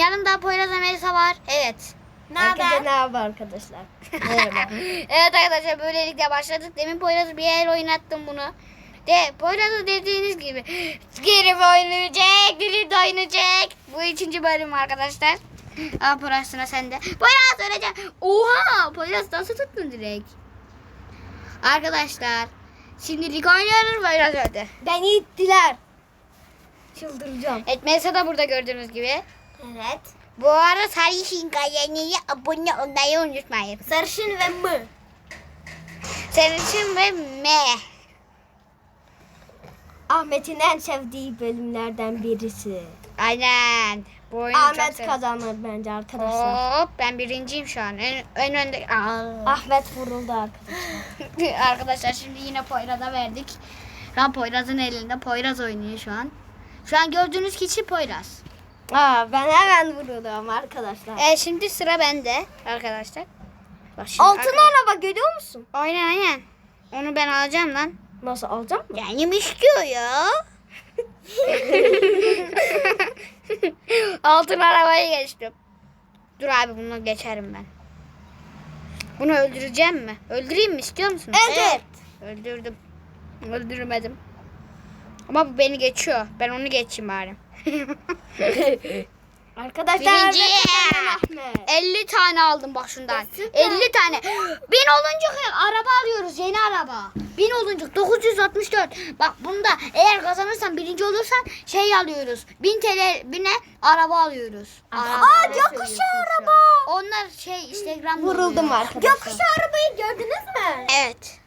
yanımda Poyraz Melisa var. Evet. Herkese ne haber arkadaşlar? Merhaba. evet arkadaşlar böylelikle başladık. Demin Poyraz'ı bir yer oynattım bunu. De Poyraz'ı dediğiniz gibi girip oynayacak, dilip de oynayacak. Bu üçüncü bölüm arkadaşlar. Aa Poyraz sıra sende. Poyraz söyleyeceğim. Oha Poyraz nasıl tuttun direkt? Arkadaşlar şimdilik oynuyoruz Poyraz öldü. Beni ittiler. Çıldıracağım. Evet Melisa da burada gördüğünüz gibi. Evet. Bu arada Sarışın Kayanı'ya abone olmayı unutmayın. Sarışın ve mı? Sarışın ve M. Ahmet'in en sevdiği bölümlerden birisi. Aynen. Bu oyunu Ahmet kazanır bence arkadaşlar. Hop ben birinciyim şu an. En, en önde. Aa. Ahmet vuruldu arkadaşlar. Arkadaşlar şimdi yine Poyraz'a verdik. An Poyraz'ın elinde. Poyraz oynuyor şu an. Şu an gördüğünüz kişi Poyraz. Aa, ben hemen vuruldum arkadaşlar. E şimdi sıra bende arkadaşlar. Bak şimdi Altın arka- araba görüyor musun? Aynen aynen. Onu ben alacağım lan. Nasıl alacağım? Yani istiyor ya. Altın arabayı geçtim. Dur abi bunu geçerim ben. Bunu öldüreceğim mi? Öldüreyim mi istiyor musun? Evet. Öldürdüm. Öldürmedim. Ama bu beni geçiyor. Ben onu geçeyim bari. Arkadaşlar Birinci. evet, kazanan Ahmet. 50 tane aldım bak şundan. Süper. 50 tane. 1000 olunca araba alıyoruz yeni araba. 1000 olunca 964. Bak bunda eğer kazanırsan birinci olursan şey alıyoruz. 1000 TL bine araba alıyoruz. Araba. Aa gökkuşağı araba. Onlar şey Instagram'da Vuruldum oluyor. arkadaşlar. Gökkuşağı arabayı gördünüz mü? Evet.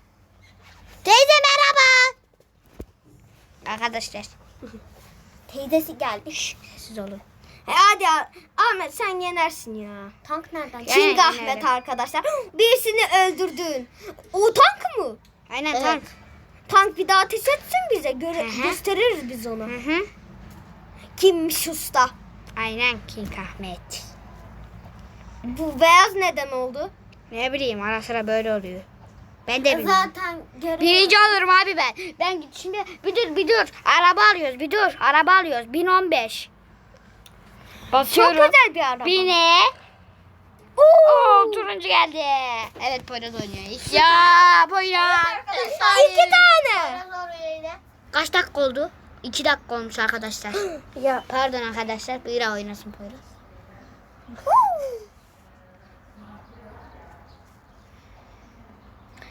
Teyze merhaba. Arkadaşlar. Teyzesi geldi. Sessiz olun. E hadi Ah- Ahmet sen yenersin ya. Tank nereden? King Ahmet yenerim. arkadaşlar. Birisini öldürdün. O tank mı? Aynen Evet. tank. Tank bir daha ateş etsin bize. Göre Hı hı. gösteririz biz onu. Hı hı. Kimmiş usta? Aynen King Ahmet. Bu beyaz neden oldu? Ne bileyim ara sıra böyle oluyor. Ben de bilmiyorum. Zaten görüyorum. Birinci olurum abi ben. Ben şimdi bir dur bir dur. Araba alıyoruz bir dur. Araba alıyoruz. 1015. Çok Basıyorum. güzel bir araba. Bine. Oo, turuncu geldi. Evet Poyraz oynuyor. Ya Poyraz. İki tane. Kaç dakika oldu? 2 dakika olmuş arkadaşlar. Ya. Pardon arkadaşlar. Bir daha oynasın Poyraz.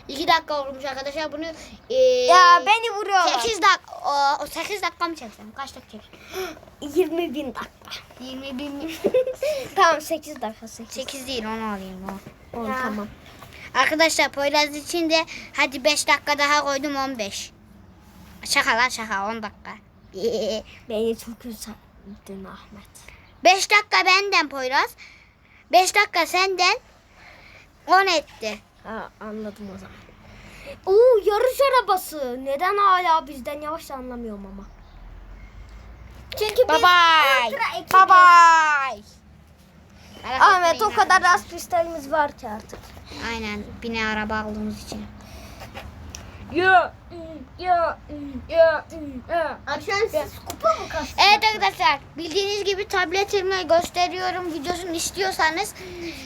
İki dakika olmuş arkadaşlar. Bunu e, Ya beni vuruyorlar. 8 dakika o, o 8 dakika mı çeksem? Kaç dakika çekeyim? 20 bin dakika. 20 bin Tamam 8 dakika 8. 8 değil onu alayım o. Ya. tamam. Arkadaşlar Poyraz için de hadi 5 dakika daha koydum 15. Şaka lan şaka 10 dakika. Beni çok üzüldün Ahmet. 5 dakika benden Poyraz. 5 dakika senden 10 etti. Ha, anladım o zaman. Oo yarış arabası. Neden hala bizden yavaş anlamıyorum ama. Çünkü Bye bye. ultra ekibiz. Bye bye. Ahmet o kadar az kristalimiz var ki artık. Aynen bine araba aldığımız için. Ya ya ya ya. Akşam siz kupa mı kastınız? Evet arkadaşlar bildiğiniz gibi tabletimle gösteriyorum videosunu istiyorsanız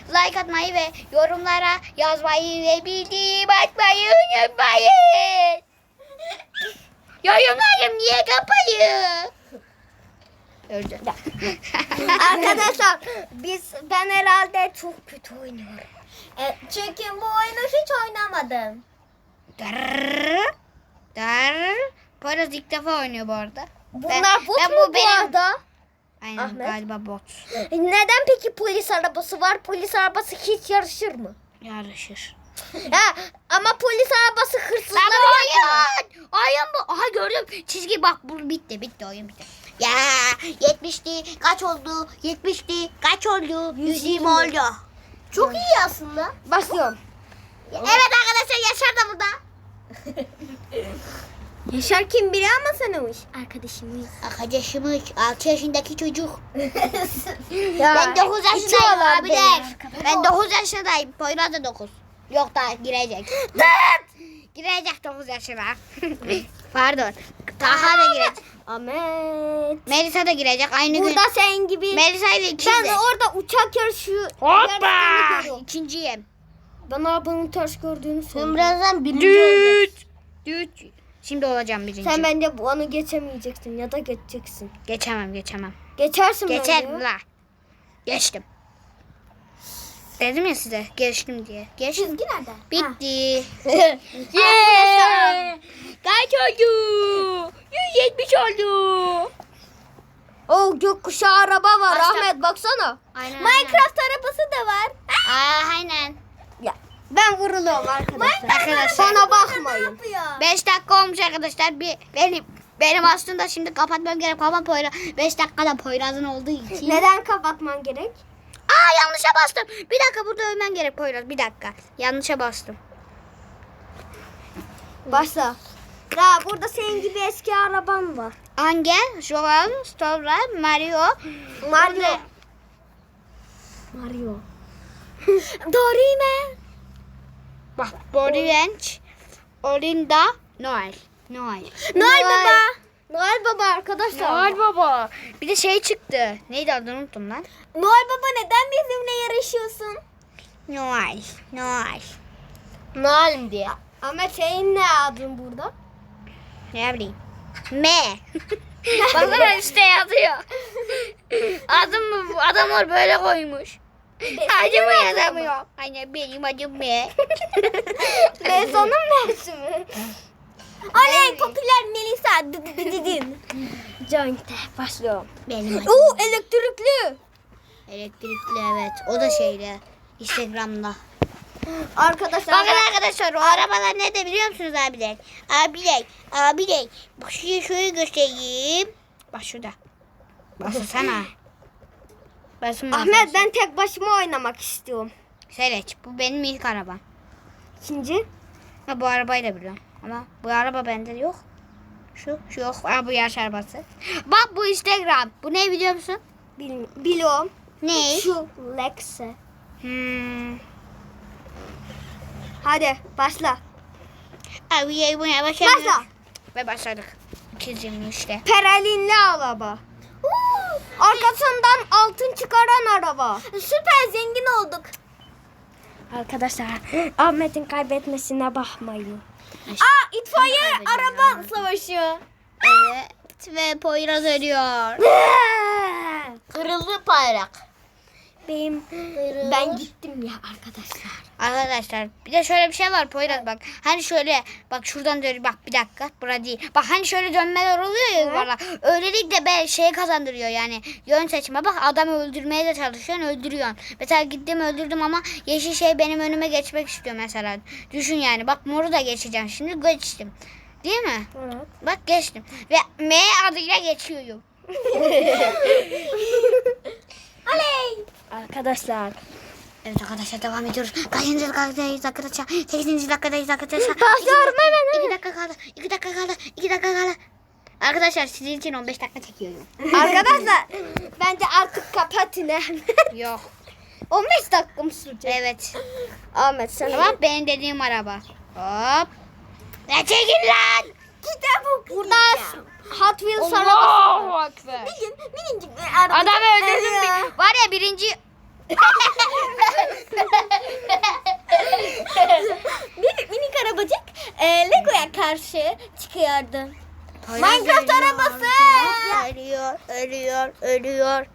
like atmayı ve yorumlara yazmayı ve bildiğim atmayı unutmayın. Yorumlarım niye kapayı? Öldü. Arkadaşlar biz ben herhalde çok kötü oynuyorum. E, çünkü bu oyunu hiç oynamadım. Darr, darr. Poyraz ilk defa oynuyor bu arada. Bunlar Ben- bot ben mu bu bu, benim- arada? Aynen Ahmet. galiba bot. Neden peki polis arabası var? Polis arabası hiç yarışır mı? Yarışır. Ha, ama polis arabası yakalar. oyun. Oyun bu. Aha gördüm. Çizgi bak bu bitti bitti oyun bitti. Ya 70'ti kaç oldu? 70'ti kaç oldu? 120 oldu. Çok iyi aslında. Basıyorum. Evet arkadaşlar Yaşar da burada. Yaşar kim biri ama sanırmış. Arkadaşımız. Arkadaşımız 6 yaşındaki çocuk. Ya, ben 9 yaşındayım itiyorlar abiler. Ben 9 yaşındayım. Poyraz da 9. Yok daha girecek. Girecek 9 yaşına. Pardon. Taha da girecek. Ahmet. Melisa da girecek aynı Burada gün. sen gibi. Melisa ile ben ikiz. de orada uçak yarışı Hoppa! yarışlarını görüyorum. İkinciyim. Ben arabanın ters gördüğünü Sen söylüyorum. birazdan birinci olacaksın. Düt. Düt. Şimdi olacağım birinci. Sen bence bu anı geçemeyeceksin ya da geçeceksin. Geçemem geçemem. Geçersin Geçerim bence. la. Geçtim. Dedim ya size geçtim diye. Geçtim. Çizgi nerede? Bitti. Yeah! Kaç oldu? 170 oldu. Oh gökkuşağı araba var Başka- Ahmet baksana. Aynen. Minecraft arabası da var. Aa, aynen. Ya ben vuruluyorum arkadaşlar. Arkadaşlar. Bana bakmayın. 5 dakika olmuş arkadaşlar. Bir benim benim aslında şimdi kapatmam gerek ama Poyraz 5 dakikada Poyraz'ın olduğu için. Neden kapatman gerek? Aa yanlışa bastım. Bir dakika burada ölmen gerek Poyraz. Bir dakika. Yanlışa bastım. Başla. Ya burada senin gibi eski araban var. Angel, Joel, Stora, Mario. Mario. Mario. Dorime. Bak Borivenç, Olinda, Noel. Noel. Noel Baba. Noel Baba arkadaşlar. Noel baba. Bir de şey çıktı. Neydi adını unuttum lan. Noel Baba neden bizimle yarışıyorsun? Noel. Noel. Nalim diye. Ama senin ne adın burada? Ne bileyim. M. Baksana üstte yazıyor. Adım mı bu? Adamlar böyle koymuş. Acımı yazamıyor. Aynen benim adım M. Ve sonun mevsimi. Oley popüler Melisa. Didin. Joint'e başlıyorum. benim adım. Oo elektrikli. Elektrikli evet. O da şeyde. Instagram'da. Arkadaşlar Bakın arkadaşlar o arabalar ne de biliyor musunuz abiler? Abiler, abiler. Bak şurayı şöyle göstereyim. Bak şurada. Basılsana. Basın Ahmet ben tek başıma oynamak istiyorum. Seyret. Bu benim ilk arabam. İkinci. Ha, bu arabayı da biliyorum. Ama bu araba bende yok. Şu, şu yok. Ha, bu yarış arabası. Bak bu Instagram. Bu ne biliyor musun? Bil, biliyorum. Ne? Şu Lexe. Hmm. Hadi başla. Abi buna başladık. Başla. Ve başladık. 223'te. Peralinli araba. Arkasından altın çıkaran araba. Süper zengin olduk. Arkadaşlar Ahmet'in kaybetmesine bakmayın. Aa itfaiye araba savaşı. Evet. Ve Poyraz ölüyor. Kırıldı bayrak. Benim ben gittim ya arkadaşlar. Arkadaşlar bir de şöyle bir şey var Poyraz bak. Hani şöyle bak şuradan dön bak bir dakika bura değil. Bak hani şöyle dönmeler oluyor ya yuvarlak. Öylelikle be şey kazandırıyor yani. Yön seçme bak adamı öldürmeye de çalışıyorsun öldürüyorsun. Mesela gittim öldürdüm ama yeşil şey benim önüme geçmek istiyor mesela. Düşün yani bak moru da geçeceğim şimdi geçtim. Değil mi? Evet. Bak geçtim. Ve M adıyla geçiyorum. Oley. Arkadaşlar. Evet arkadaşlar devam ediyoruz. Kaçıncı dakikadayız arkadaşlar? Sekizinci dakikadayız arkadaşlar. Başlıyorum hemen. İki dakika kaldı. İki dakika kaldı. İki dakika kaldı. Arkadaşlar sizin için 15 dakika çekiyorum. Arkadaşlar bence artık kapatın. Yok. 15 dakika mı sürecek? Evet. Ahmet sen Tamam benim dediğim araba. Hop. Ne çekin lan? Kitap Burada Hot Wheels arabası. Ekber. Minicik, minicik bir araba. Adamı öldürdüm. Bir- Var ya birinci. Minik, minik arabacık e, Lego'ya karşı çıkıyordu. Minecraft ölüyor, arabası. Ölüyor, ölüyor, ölüyor.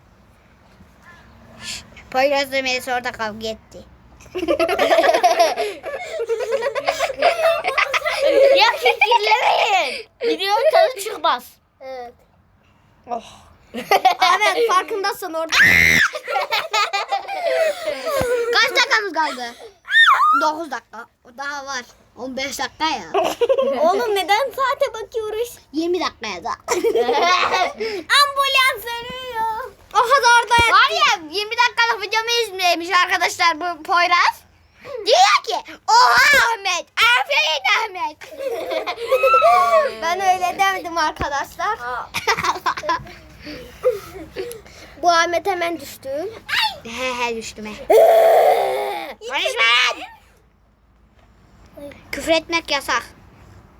Şşş, Poyraz da Melis orada kavga etti. ya fikirlemeyin. Video tadı çıkmaz. Evet. Ahmet farkındasın orada. Kaç dakikamız kaldı? 9 dakika. Daha var. 15 dakika ya. Oğlum neden saate bakıyoruz? 20 dakikaya da. Ambulans arıyor. O kadar da var ya 20 dakikalık videomu izlemiş arkadaşlar bu Poyraz. Diyor ki oha Ahmet. Aferin Ahmet. Ben öyle demedim arkadaşlar. Bu Ahmet hemen düştü. he he düştüm he. Konuşma lan. Küfür etmek yasak.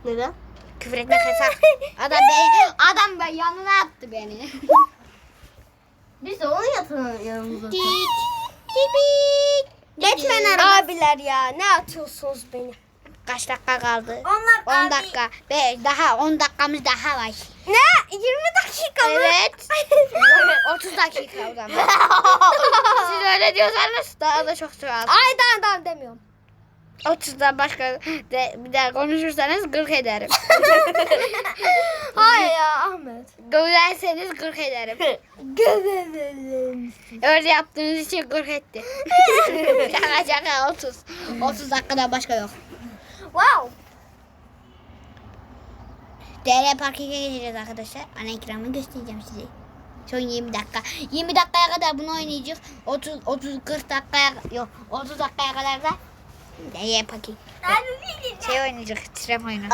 Neden? Küfür etmek yasak. Adam beni, adam ben yanına attı beni. Biz de onu yatırın yanımıza. Batman abiler ya ne atıyorsunuz beni? Kaç dakika kaldı? Onlar 10 dakika. Be, daha 10 dakikamız daha var. Ne? 20 dakika mı? Evet. 30 dakika o zaman. Siz öyle diyorsanız daha da çok süre alır. Ay tamam tamam demiyorum. 30'dan başka de, bir daha konuşursanız 40 ederim. Hayır ya Ahmet. Döverseniz 40 ederim. Göbeğim. Öyle yaptığınız için 40 etti. şaka şaka 30. 30 dakikadan başka yok. Wow. DR Park'a geçeceğiz arkadaşlar. Ana ekranımı göstereceğim size. Son 20 dakika. 20 dakikaya kadar bunu oynayacağız. 30 30 40 dakikaya yok 30 dakikaya kadar da DR Park'a şey oynayacak. Tren oyunu.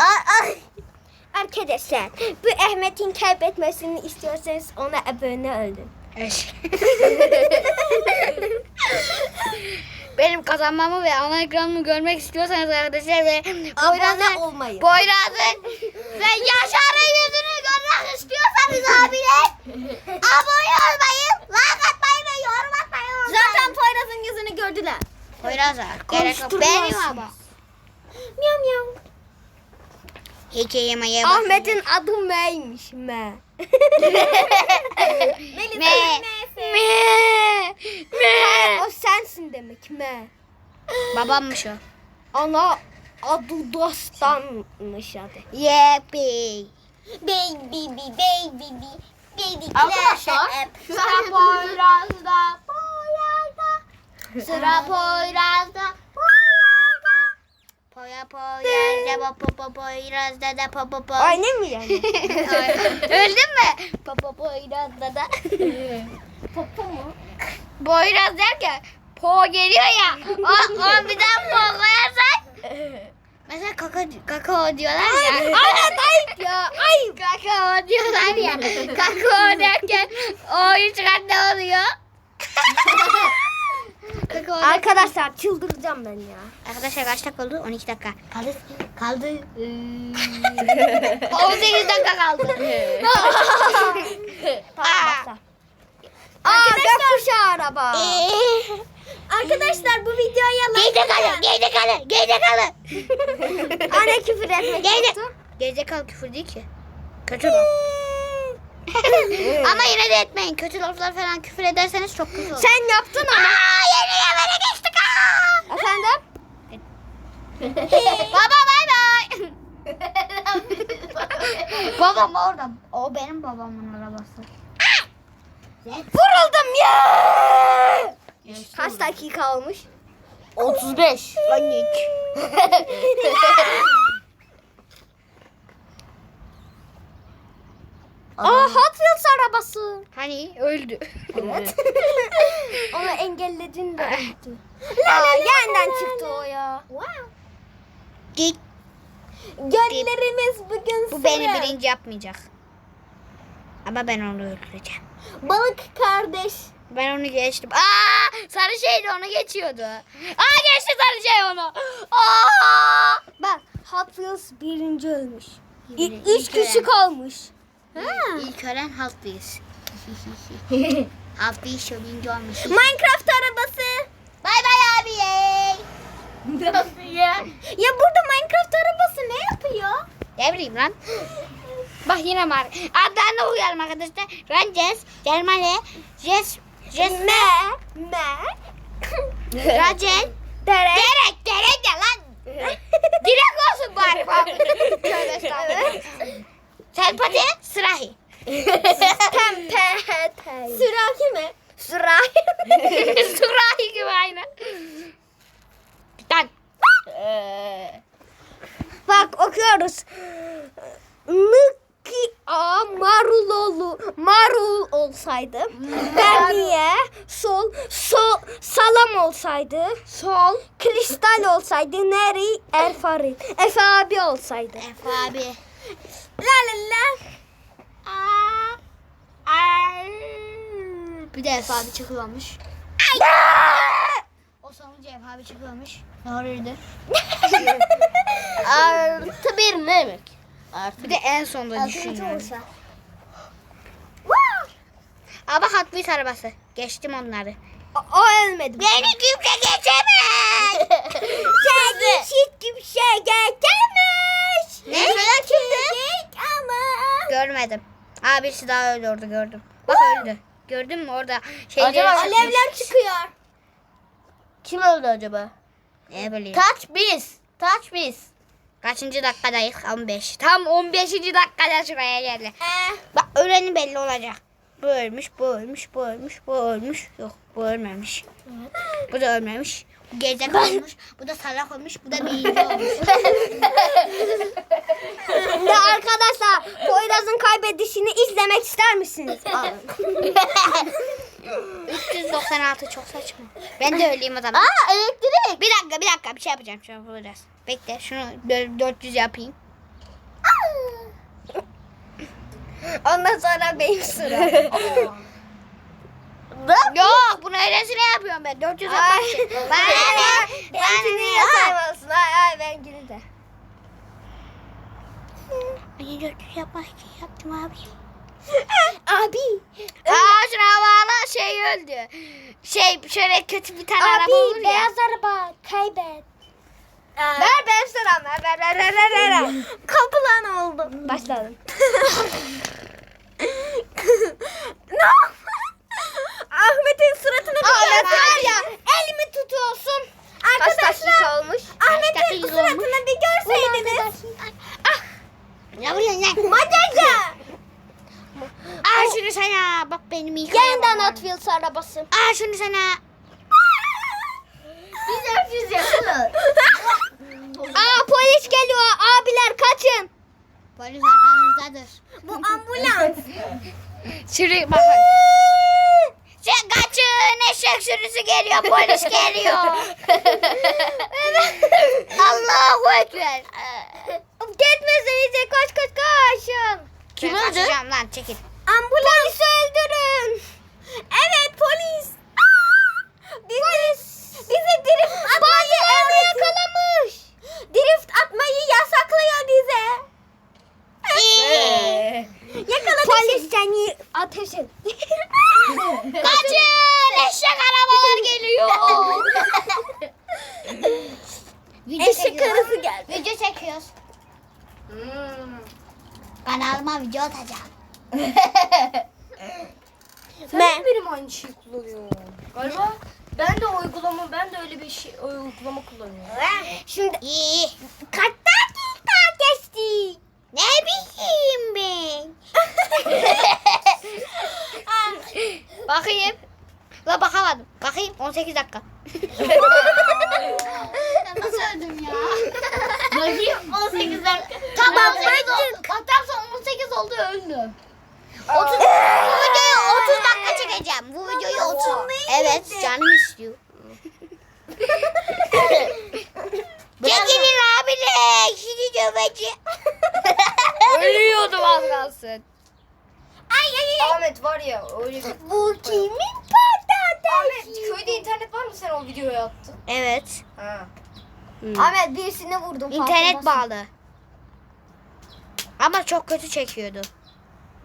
Arkadaşlar bu Ahmet'in kaybetmesini istiyorsanız ona abone olun. Evet. Benim kazanmamı ve ana ekranımı görmek istiyorsanız arkadaşlar ve Abone Poyraz'ın olmayı. Poyraz'ın ve Yaşar'ın yüzünü görmek istiyorsanız abiler abone olmayı, like atmayı ve yorum atmayı unutmayın. Zaten Poyraz'ın yüzünü gördüler. Poyraz'a gerek yok. Benim ama. Miyav miyav. Hiç yemeye bak. Ahmet'in adı M'ymiş M. Me. Me. Me. O sensin demek M. Babammış o. Ana adı Dostan'mış adı. Yeppi. Baby baby baby baby Arkadaşlar, Sıra Poyraz'da, Poyraz'da. Sıra Poyraz'da, Poyraz'da. Poya Poyraz'da, po po Poyraz'da da po po po. Aynı mı yani? Öldün mü? Po po Poyraz'da da. Popo mu? Poyraz derken po geliyor ya. O, o bir daha po koyarsak. Mesela kaka, kakao diyorlar ya. Evet ayıp ya ayıp. Kakao diyorlar ya. Kakao derken o'yu çıkart ne oluyor? Derken- Arkadaşlar çıldıracağım ben ya. Arkadaşlar kaç dakika oldu? 12 dakika. Kaldı. Kaldı. Ee, 18 dakika kaldı. Tamam başla. Aa gökkuşağı araba. Arkadaşlar bu videoya like Geyde kalın. Geyde kalın. Geyde kalın. Anne küfür etmek Geyde. Geyde kal küfür değil ki. Kötü laf. Ama yine de etmeyin. Kötü laflar falan küfür ederseniz çok kötü olur. Sen yaptın ama. Aa, yeni yemene geçtik. Aa. Efendim? Baba bay bay. Babam orada. O benim babamın arabası. Vuruldum ya. Kaç dakika olmuş? 35. Aa Hot Wheels arabası. Hani öldü. Onu engelledin de öldü. Aa yeniden çıktı o ya. Git. Gönlerimiz bugün Bu beni birinci yapmayacak. Ama ben onu öldüreceğim. Balık kardeş. Ben onu geçtim. Aa, sarı şeydi onu geçiyordu. Aa geçti sarı şey onu. Aa! Bak Hot Wheels birinci ölmüş. Üç ilk kişi ölen. Kalmış. İlk ölen Haltlıyız. Haltlıyız birinci olmuş. Minecraft arabası. Bay bay abi. Nasıl ya? Ya burada Minecraft arabası ne yapıyor? Ne bileyim lan. Bak yine var. Adlarını uyarım arkadaşlar. Rances, Cermale, Jes, Jes, Me. Racel, Derek. Derek, Derek de lan. Direk olsun bari. Tövbe estağfurullah. Selpati, Sırahi. Tempe. Sürahi mi? Sürahi. Sırahi gibi aynı. Lan. Ee, Bak okuyoruz. Mıki a marulolu marul olsaydı. Berniye sol sol salam olsaydı. Sol kristal olsaydı. Neri el farid. Efe abi olsaydı. Efe abi. La la la. Bir de Efe abi çıkıyormuş. O sonuncu Efe abi çıkıyormuş. Doğruydu. artı bir ne demek? Artık. Bir de en sonda düşünüyorum. Bak Hot Wheels arabası. Geçtim onları. O, o ölmedi. Beni kimse geçemez. Sen hiç kimse geçemez. Ne? Kimdi? Ama. Görmedim. Aa birisi daha öldü orada gördüm. Bak öldü. Gördün mü orada şeyleri Acaba çıkmış. Alevler çıkıyor. Kim öldü acaba? Ne bileyim. Touch biz. Touch biz. Kaçıncı dakikadayız? 15. Tam 15. dakikada şuraya geldi. Ee, Bak öleni belli olacak. Bu ölmüş, bu ölmüş, bu ölmüş, bu ölmüş. Yok bu ölmemiş. Bu da ölmemiş. Bu gerizek olmuş. Bu da salak olmuş. Bu da bilgi olmuş. Şimdi arkadaşlar Poyraz'ın kaybedişini izlemek ister misiniz? Alın. 396 çok saçma. Ben de öleyim o zaman. Aa elektrik. Bir dakika bir dakika bir şey yapacağım şu an biraz. Bekle şunu dö- 400 yapayım. Ondan sonra benim sıra. Yok bunu öylesine yapıyorum ben. 400 Ay. Bana Benimkini ne? ya saymalısın. Ay ay benimkini de. Ben 400 yapmak için yaptım abi. Abi. Aa şuna bağla şey öldü. Şey şöyle kötü bir tane araba olur Abi ya. beyaz araba kaybet. Ver benim sıram ver ver ver ver ver ver. Kapılan oldu. Başladım. yap- Ahmet'in suratına bir Ahmet görseydi. var ya, elimi tutuyorsun. Arkadaşlar. olmuş? Ahmet'in suratına bir görseydiniz. Ah. Ne vuruyorsun lan? Macaca. Aa şunu sana. Bak benim ilk Yeniden. Hot Wheels arabası. Aa şunu sana. Biz yapacağız yapıyoruz. Aa polis geliyor. Abiler kaçın. Polis arkamızdadır. Bu ambulans. Şuraya bakın. Sen kaçın eşek sürüsü geliyor polis geliyor. Allahu Ekber. Gitmesenize koş koş koşun. Kim ben öldü? kaçacağım lan çekil. Ambulans öldürün. Evet polis. Bizi, bizi drift atmayı emretmiş. Drift atmayı yasaklıyor bize. Yakaladı. Polis seni ateşin. Kaçın eşek arabalar geliyor. Video Eşek çekiyoruz. karısı geldi. Video çekiyoruz. Hmm. Kanalıma video atacağım. Ben. benim aynı şeyi kullanıyorum. Galiba ben de uygulama ben de öyle bir şey uygulama kullanıyorum. Şimdi İyi. kaç dakika geçti? Ne bileyim ben. Bakayım. La bakamadım. Bakayım 18 dakika. Nasıl öldüm ya? Bakayım 18 dakika. Tamam, 18 bırakın. oldu. Hatta son 18 oldu öldüm. 30 bu videoyu 30 dakika çekeceğim. Bu videoyu 30. Evet, canım istiyor. Çekilin abiler. Sizi döveceğim. Ölüyordum az kalsın. Ay ay ay. Ahmet var ya öyle bir... Bu kimin patatesi? Ahmet köyde internet var mı sen o videoyu attın? Evet. Ha. Ahmet birisine vurdum. İnternet farkındasın. Bağlı. Ama çok kötü çekiyordu.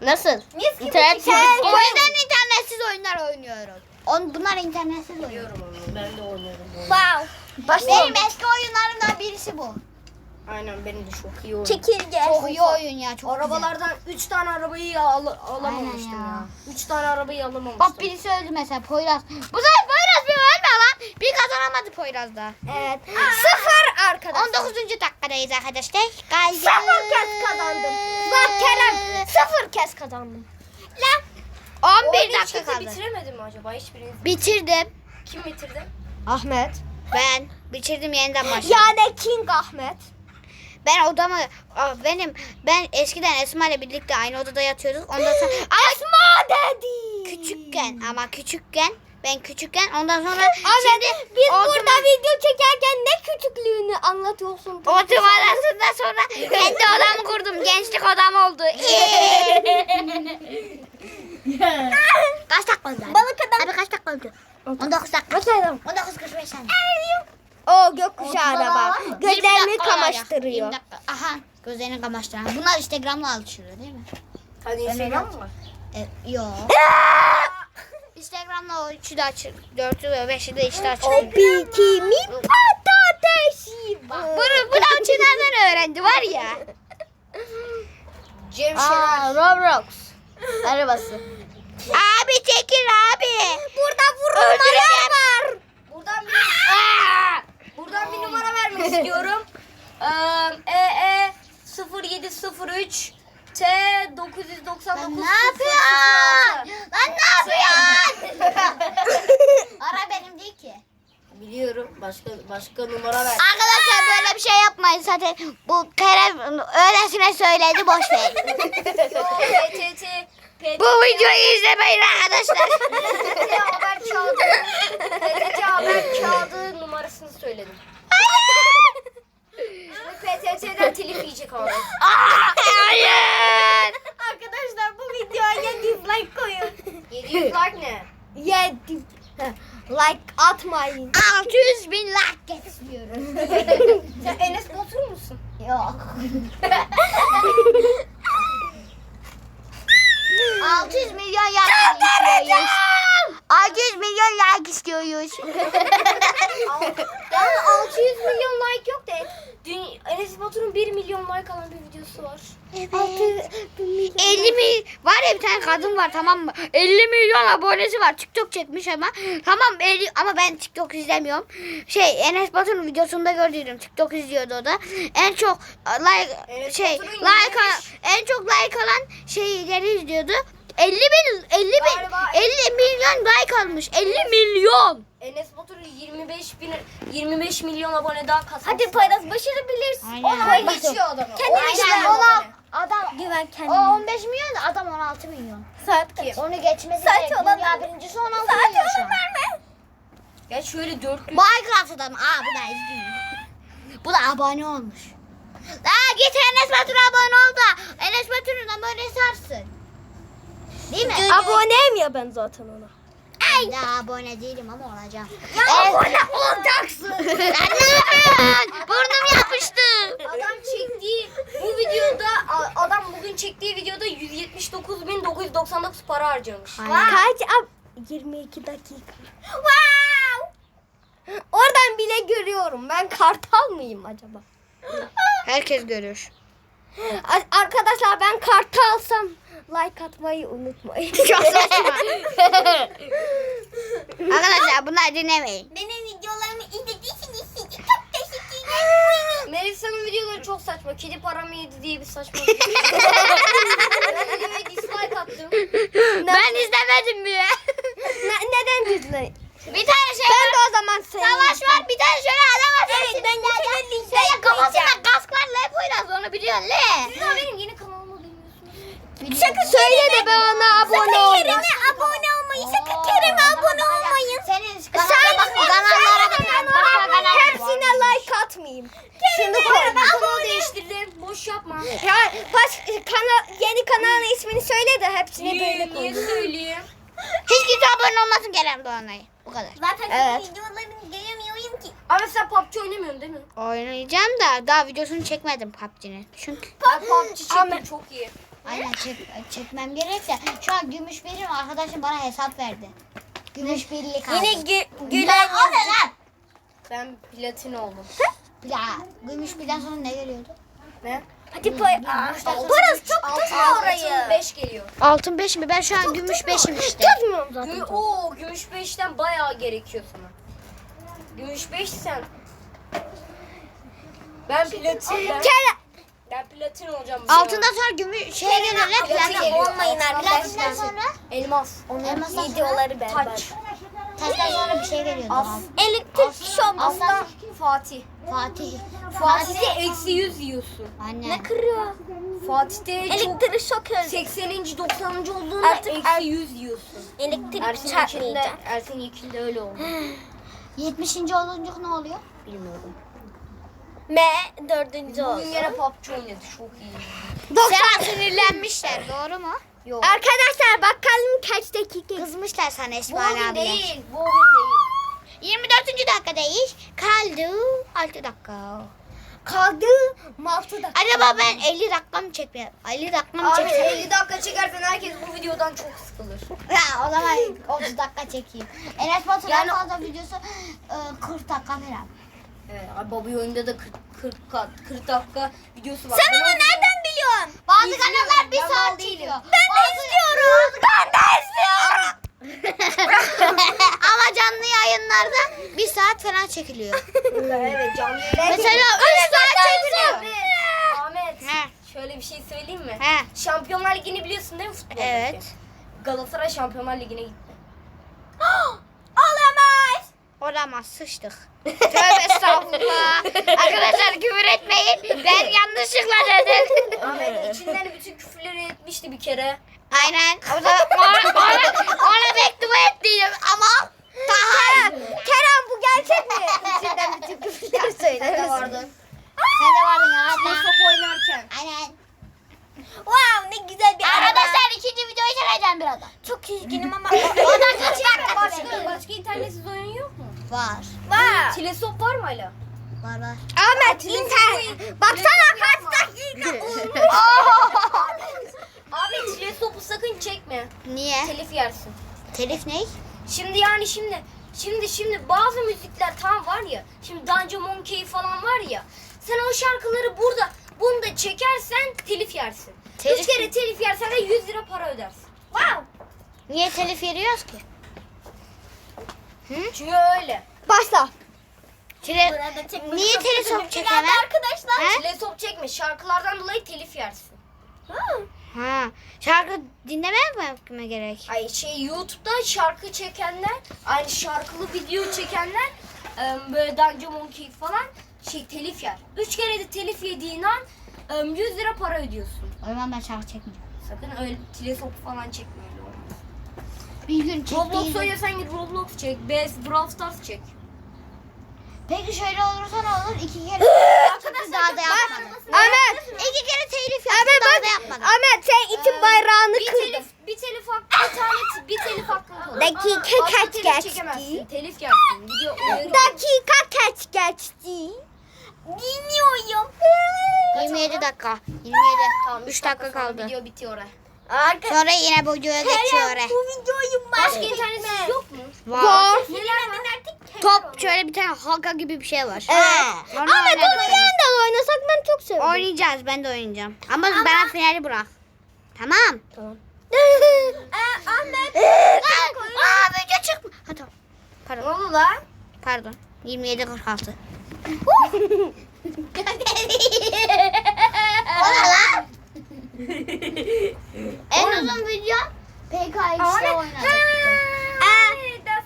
Nasıl? Mis gibi İnternet çeker. O yüzden internetsiz oyunlar oynuyorum. On, bunlar internetsiz oyun. Biliyorum onu. Ben de oynuyorum. Wow. Benim eski oyunlarımdan birisi bu. Aynen benim de çok iyi oyun. Çekirge. Çok iyi oyun ya. Çok Arabalardan 3 tane arabayı al alamamıştım Aynen ya. ya. 3 tane arabayı alamamıştım. Bak birisi öldü mesela Poyraz. Bu sefer Poyraz bir ölme lan. Bir kazanamadı Poyraz'da. Evet. Sıfır arkadaşlar. 19. dakikadayız arkadaşlar. Kaldı. Sıfır kez kazandım. Bak Kerem sıfır kez kazandım. Lan. 11 Oyunu hiç dakika kaldı. bitiremedi mi acaba hiçbiriniz? Bitirdim. Kim bitirdi? Ahmet. Ben bitirdim yeniden başladım. Yani King Ahmet. Ben odamı Aa, benim ben eskiden Esma ile birlikte aynı odada yatıyorduk. Ondan sonra Esma dedi. küçükken ama küçükken ben küçükken ondan sonra Ahmet şimdi biz burada video çekerken ne küçüklüğünü anlatıyorsun? o arasında sonra kendi odamı kurdum. Gençlik odam oldu. kaç dakika oldu? abi? Balık adam. Abi kaç dakika oldu? 19 dakika. Başlayalım. 19 45 saniye. O gökkuşağı araba. var mı? 20 Gözlerimi dakika olacak. kamaştırıyor. 20 dakika. Aha Gözlerini kamaştıran. Bunlar Instagram'la alışıyor değil mi? Hani Instagram mı? E, yok. Instagram'la o üçü de açık. Dörtü ve beşi de işte açık. Bikimin patatesi var. Bunu, bunu Çınar'dan öğrendi var ya. Cem Aa. Roblox. Arabası. Abi çekil abi. Burada vurulmalar var. Buradan bir, buradan bir numara vermek istiyorum. Ee, EE 0703 T 999 Lan ne yapıyorsun? Lan ne yapıyorsun? Ara benim değil ki. Biliyorum. Başka başka numara ver. Arkadaşlar böyle bir şey yapmayın zaten. Bu Kerem öylesine söyledi boş ver. PTT Bu videoyu izlemeyin arkadaşlar. PTT haber kağıdı PTT haber kağıdı numarasını söyledim. PTT'den telif yiyecek abi. Hayır. Arkadaşlar bu videoya dislike koyun. 700 like ne? Yedim. like atmayın. 600 bin like istiyorum. Sen Enes Batur musun? Yok. 600 milyon like istiyoruz. 600 milyon like istiyoruz. Yani 600 milyon like yok da dün Enes Batur'un 1 milyon like alan bir videosu var. 50 mi var ya bir tane kadın var tamam mı? 50 milyon abonesi var. TikTok çekmiş ama. Tamam 50 ama ben TikTok izlemiyorum. Şey Enes Batur'un videosunda gördüydüm. TikTok izliyordu o da. En çok e, like Enes şey Batur'un like al- izlemiş. en çok like alan şeyleri izliyordu. 50 bin 50 bin Galiba- 50 milyon like almış. 50 milyon. Enes Batur 25 bin 25 milyon abone daha kasmış. Hadi Poyraz başarabilirsin. Aynen. Ona geçiyor adamı. Ona geçiyor Ona- abone. Adam güven O kendine. 15 milyon da adam 16 milyon. Saat Kim? Onu geçmesi Saç gerek. olan- Dünya birincisi 16 Saat milyon şu ona an. verme. Ya şöyle 400 Minecraft adam. Aa bu da izliyor. Bu da abone olmuş. Aa git Enes Batur abone ol da Enes Batur'un abonesi artsın. Değil mi? Aboneyim ya ben zaten ona. Ay. Daha abone değilim ama olacağım. abone olacaksın. Lan ne yapıyorsun? Burnum yapıştı. Adam çektiği bu videoda adam bugün çektiği videoda 179.999 para harcamış. Kaç ab 22 dakika. Wow! Oradan bile görüyorum. Ben kartal mıyım acaba? Herkes görür. Arkadaşlar ben kartalsam like atmayı unutmayın. Çok saçma. Arkadaşlar bunlar dinlemeyin. Benim videolarımı izlediyseniz size çok teşekkür ederim. Melisa'nın videoları çok saçma. Kedi paramı yedi diye bir saçma ben videoya dislike attım. Ben izlemedim bile. Ne- neden dislike? Bir tane şey Ben var. de o zaman seni. Savaş var bir tane şöyle adam var. Evet, ben de şöyle link Senin kafasında kask var le Poyraz onu biliyorsun le. Siz daha benim yeni kanalımı bilmiyorsunuz. Sakın söyle de ben ona abone olmayı. abone olmayı. Sakın Kerem'e abone olmayın. Senin kanallara bak kanallara bak. Başka kanal Hepsine like atmayayım. Şimdi koy. ben değiştirdim. Boş yapma. Ya baş kanal yeni kanalın ismini söyle de hepsine böyle Niye, niye koy. söyleyeyim? Hiç kimse abone olmasın Kerem Doğanay'a. Bu kadar. Zaten Evet. videolarını göremiyorum ki. Abi sen PUBG oynamıyorsun değil mi? Oynayacağım da daha videosunu çekmedim PUBG'nin. Çünkü Ben PUBG çektim çok iyi. aynen çek, çekmem gerek de şu an gümüş birim arkadaşım bana hesap verdi. Gümüş birlik aldı. Yine gü gülen o ne lan? Ben platin oldum. Ya gümüş birden sonra ne geliyordu? Ne? Hadi koy. Burası çok tutma orayı. 5 geliyor. Altın 5 mi? Ben şu an gümüş 5'im işte. Tutmuyorum Gü zaten. Oo, gümüş 5'ten bayağı gerekiyor sana. Gümüş 5 sen. Ben platin. Ben, ben platin olacağım. Altından sonra gümüş şey geliyor lan Platin platin. geliyor. olmayın arkadaşlar. Platinden sonra Elmas. elmasdan sonra Videoları berbat. Taç. taştan sonra bir şey geliyordu. As. Elektrik şok. Aslan Fatih. Fatih. Fatih'te eksi 100 yiyorsun. Anne. kırıyor? Fatih'te çok Elektrik şok öldü. 80. 90. olduğunda Artık er- eksi 100 yiyorsun. Elektrik Ersin Yekin'de, çarpmayacak. Ersin Yekin'de öyle oldu. 70. olunca ne oluyor? Bilmiyorum. M dördüncü oldu. Bugün yine PUBG oynadı. Çok iyi. Sana sinirlenmişler doğru mu? Yok. Arkadaşlar bakalım kaç dakika. Kızmışlar sana Bu İsmail oyun abiye. değil. Bu oyun değil. 24. dakikadayız. Kaldı 6 dakika. Kaldı Malta'da. Acaba ben 50 dakika mı çekmeyeyim? 50 dakika mı Abi çekeyim? 50 dakika çekersen herkes bu videodan çok sıkılır. Ya o zaman 30 dakika çekeyim. Enes Batur'un Yani- fazla videosu e, 40 dakika falan. Evet, abi Bobby oyunda da 40 40 kat 40 dakika videosu var. Sen onu nereden biliyorsun? Bazı İzliyorum, kanallar bir ben saat çekiyor. Ben de istiyorum. Ben de istiyorum. Ama canlı yayınlarda bir saat falan çekiliyor. Evet canlı yayın. Mesela 3 saat çekiliyor. Ahmet He. şöyle bir şey söyleyeyim mi? He. Şampiyonlar Ligi'ni biliyorsun değil mi futboldaki? Evet. Galatasaray Şampiyonlar Ligi'ne gitti. Olamaz. Olamaz sıçtık. Tövbe estağfurullah. Arkadaşlar küfür etmeyin. Ben yanlışlıkla dedim. Ahmet içinden bütün küfürleri etmişti bir kere. Aynen. O da ona, ona, ona mektubu ettiydim ama daha Kerem bu gerçek mi? İçinden bütün küfürler söyle. Sen de vardın. Sen de vardın ya. Top oynarken. Aynen. Wow ne güzel bir araba. Arkadaşlar ikinci videoyu çekeceğim birazdan. Çok üzgünüm ama. O da kaç dakika Başka, başka internetsiz oyun yok mu? Var. Var. Telesop var mı hala? Var var. Ahmet internet. Baksana kaç dakika olmuş. Abi telesopu sakın çekme. Niye? Telif yersin. Telif ne? Şimdi yani şimdi şimdi şimdi bazı müzikler tam var ya. Şimdi Danca Monkey falan var ya. Sen o şarkıları burada bunu da çekersen telif yersin. Telif Üç kere telif yersen de 100 lira para ödersin. Wow. Niye telif veriyoruz ki? Çünkü öyle. Başla. Tele... Niye telif çekemem? Arkadaşlar. He? Telesop çekme. Şarkılardan dolayı telif yersin. Ha. Şarkı dinlemeye mi gerek? Ay şey YouTube'da şarkı çekenler, aynı şarkılı video çekenler e, böyle Danca Monkey falan şey telif yer. Üç kere de telif yediğin an e, 100 lira para ödüyorsun. O zaman ben şarkı çekmeyeceğim. Sakın öyle teleskop falan çekme öyle olmaz. Bir gün Roblox çektiğim... oynuyorsan git Roblox çek. Best Brawl Stars çek. Peki şöyle olursa ne olur? İki kere Arkadaşlar, daha da yapmadım. Ahmet. İki kere telif yaptım daha da yapmadım. Ahmet sen için Ee, bayrağını bir kırdın. telif, bir telif hakkı, bir tane bir telif kalır. Dakika Başka kaç telif geçti? çekemezsin. Telif. Video uyarı. Dakika kaç geçti? Bilmiyorum. 27 dakika. 27. Tamam, 3 üç dakika sonra kaldı. Video bitiyor. oraya. Arkadaşlar. Sonra yine bu videoya geçiyor. bu videoyu Başka internetsiz yok mu? Var. Var? Top şöyle bir tane halka gibi bir şey var. Evet. Sonra Ahmet onu yeniden oynasak ben çok seviyorum. Oynayacağız. Ben de oynayacağım. Ama, bana finali bırak. Tamam. Tamam. Ee, Ahmet. Aa video çıkma. Ha tamam. Ne Pardon. oldu lan? Pardon. 27 46. O ne lan? en uzun video PK2'de oynadık.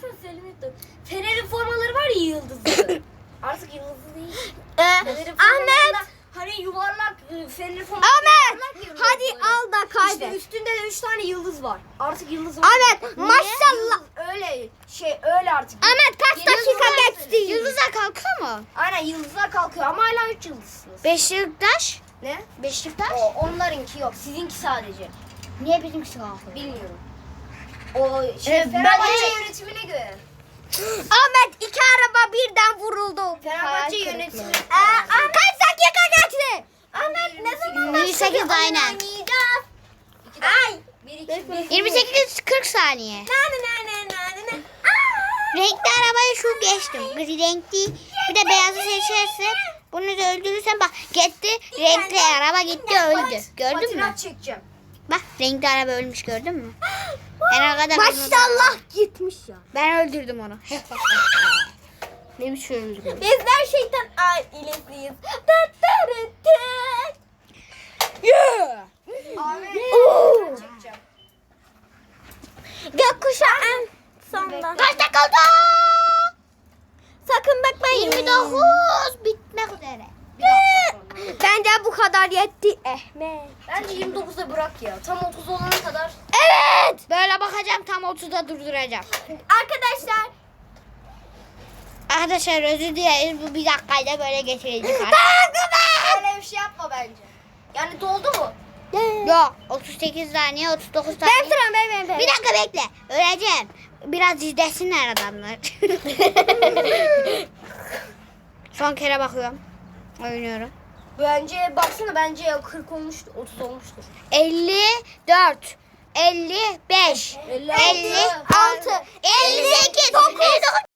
Sana söylemeyi unuttum. Fener'in formaları var ya yıldızlı. Artık yıldızlı değil. Ee, Ahmet. Hani yuvarlak e, Fener'in formaları Ahmet. yuvarlak Hadi al da İşte kaybet. üstünde de 3 tane yıldız var. Artık yıldız var. Ahmet maşallah. Öyle şey öyle artık. Ahmet kaç Yıldız dakika geçti? Yıldızlar kalkıyor mu? Aynen yıldızlar kalkıyor ama hala 3 yıldızsınız. Beşiktaş. Ne? Beşiktaş. O, onlarınki yok. Sizinki sadece. Niye bizimkisi kalkıyor? Bilmiyorum. O şey Ee, ben- Fenerbahçe yönetimine göre. Ahmet iki araba birden vuruldu. Fenerbahçe yönetimine Aa, Ahmet kaç dakika geçti? Ahmet ne zaman 28 aynen. Ay. 1 2 1 28 40 saniye. Ne ne ne ne ne ne. Renkli arabayı şu geçtim. Gri renkli. Bir de beyazı seçersin. Bunu da öldürürsen bak gitti. Renkli araba gitti öldü. Gördün mü? Çekeceğim. Bak renkli araba ölmüş gördün mü? Ben o kadar Maşallah gitmiş ya. Ben öldürdüm onu. ne biçim öldürdüm? Bizler şeytan ailesiyiz. Ahmet Oo. çekeceğim. Gökkuşağı en sonda. Kaç dakika oldu? Sakın bakmayın. 29 bitmek üzere. Bence bu kadar yetti Ehmet. Bence 29'da bırak ya. Tam 30 olana kadar. Evet. Böyle bakacağım tam 30'da durduracağım. Arkadaşlar. Arkadaşlar özür dileriz bu bir dakikayla böyle geçirecek. Öyle bir şey yapma bence. Yani doldu mu? Yok 38 saniye 39 Ben saniye. sıram ben ben ben. Bir dakika bekle. Öleceğim. Biraz izlesinler adamlar. Son kere bakıyorum. Oynuyorum. Bence baksana bence 40 olmuştur. 30 olmuştur. 54 55 56, 56 58 59